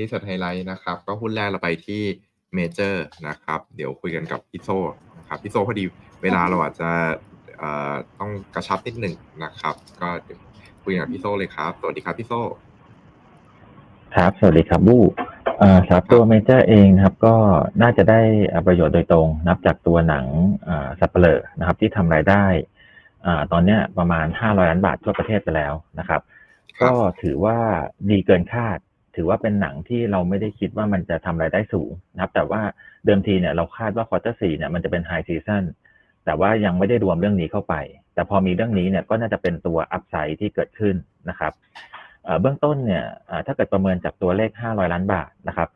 รีเสิร์ชไฮไลท์นะครับ ก็หุ้นแรกเราไปที่เมเจอร์นะครับ เดี๋ยวคุยกันกับพี่โซนะครับพี่โซพอดีเวลาเราอาจจะเอ่อต้องกระชับนิดหนึ่งนะครับ ก็เดี๋ยวคุยกับพี่โซเลยครับ สวัสดีครับพี่โซครับ สวัสดีครับบูเอ่อสำหรับตัวเมเจอร์เองนะครับ ก็น่าจะได้ประโยชน์โดยตรง นับจากตัวหนังสัปเหร่อนะครับ ที่ทำรายได้อ่าตอนเนี้ยประมาณ 500 ล้านบาททั่วประเทศไปแล้วนะครับครับก็ถือว่าดีเกินคาด ถือว่าเป็นหนังที่เราไม่ได้คิดว่ามันจะทำรายได้สูงนะครับ แต่ว่าเดิมทีเนี่ยเราคาดว่าควอเตอร์สี่เนี่ยมันจะเป็นไฮซีซั o นแต่ว่ายังไม่ได้รวมเรื่องนี้เข้าไป แต่พอมีเรื่องนี้เนี่ยก็น่าจะเป็นตัวอัพไซด์ที่เกิดขึ้นนะครับเอ่อเบื้องต้นเนี่ยเอ่อถ้าเกิดประเมินจากตัวเลข 500 ล้านบาทนะครับ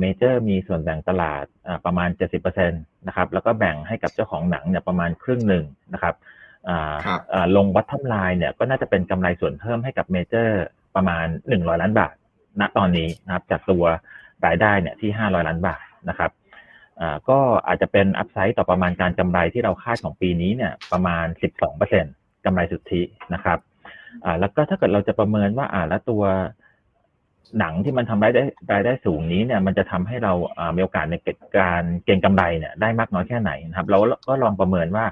เมเจอร์มีส่วนแบ่งตลาดอ่าประมาณ 70%นะครับแล้วก็แบ่งให้กับเจ้าของหนังเนี่ยประมาณครึ่งหนึ่งนะครับอ่าครับอ่าลงวัตท o m ไลน์เนี่ยก็น่าจะเป็นกำไรส่วนเพิ่มให้กับเมเจอร์ประมาณ 100 ล้านบาท ณตอนนี้นะครับจากตัวรายได้เนี่ยที่ 500 ล้านบาทนะครับก็อาจจะเป็นอัพไซด์ต่อประมาณการกำไรที่เราคาดของปีนี้เนี่ยประมาณ 12%กำไรสุทธินะครับแล้วก็ถ้าเกิดเราจะประเมินว่าอ่าแล้วตัวหนังที่มันทำรายได้รายได้สูงนี้เนี่ยมันจะทำให้เรามีโอกาสในการเก็งกำไรเนี่ยได้มากน้อยแค่ไหนนะครับ เราก็ลองประเมินว่า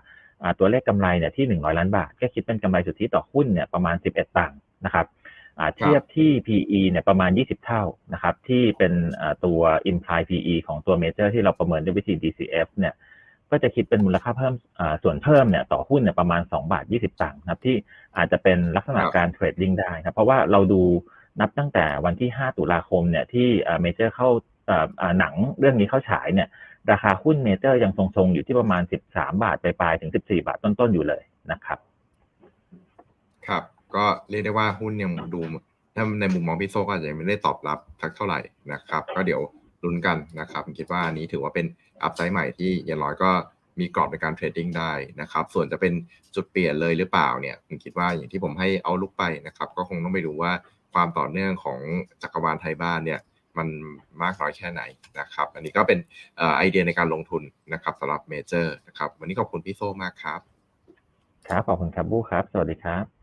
ตัวเลขกำไรเนี่ยที่100ล้านบาทก็คิดเป็นกำไรสุทธิต่อหุ้นเนี่ยประมาณ11ตังค์นะครับ เทียบที่ PE เนี่ยประมาณ 20 เท่านะครับ ที่เป็นอ่าตัว implied PE ของตัว major ที่เราประเมินด้วยวิธี DCF เนี่ย ก็จะคิดเป็นมูลค่าเพิ่มอ่าส่วนเพิ่มเนี่ยต่อหุ้นเนี่ยประมาณ 2 บาท 20 ตังค์นะครับ ที่อาจจะเป็นลักษณะครับการเทรดดิ้งได้ครับ เพราะว่าเราดูนับตั้งแต่วันที่ 5 ตุลาคมเนี่ยที่อ่า major เข้าอ่าอ่าหนังเรื่องนี้เข้าฉายเนี่ย ราคาหุ้น major ยังทรงๆ อยู่ที่ประมาณ 13 บาทปลายๆถึง 14 บาทต้นๆ อยู่เลยนะครับ ครับ ก็เรียกได้ว่าหุ้นยังดูถ้าในมุมมองพี่โซก็อาจจะยังไม่ได้ตอบรับสักเท่าไหร่นะครับ ก็เดี๋ยวลุ้นกันนะครับผมคิดว่าอันนี้ถือว่าเป็นอัพไซด์ใหม่ที่อย่างน้อยก็มีกรอบในการเทรดดิ้งได้นะครับ ส่วนจะเป็นจุดเปลี่ยนเลยหรือเปล่าเนี่ยผมคิดว่าอย่างที่ผมให้เอาลุกไปนะครับ ก็คงต้องไปดูว่าความต่อเนื่องของจักรวาลไทยบ้านเนี่ยมันมากน้อยแค่ไหนนะครับ อันนี้ก็เป็นไอเดียในการลงทุนนะครับสำหรับเมเจอร์นะครับ วันนี้ขอบคุณพี่โซมากครับ ครับ ขอบคุณครับบูครับ สวัสดีครับ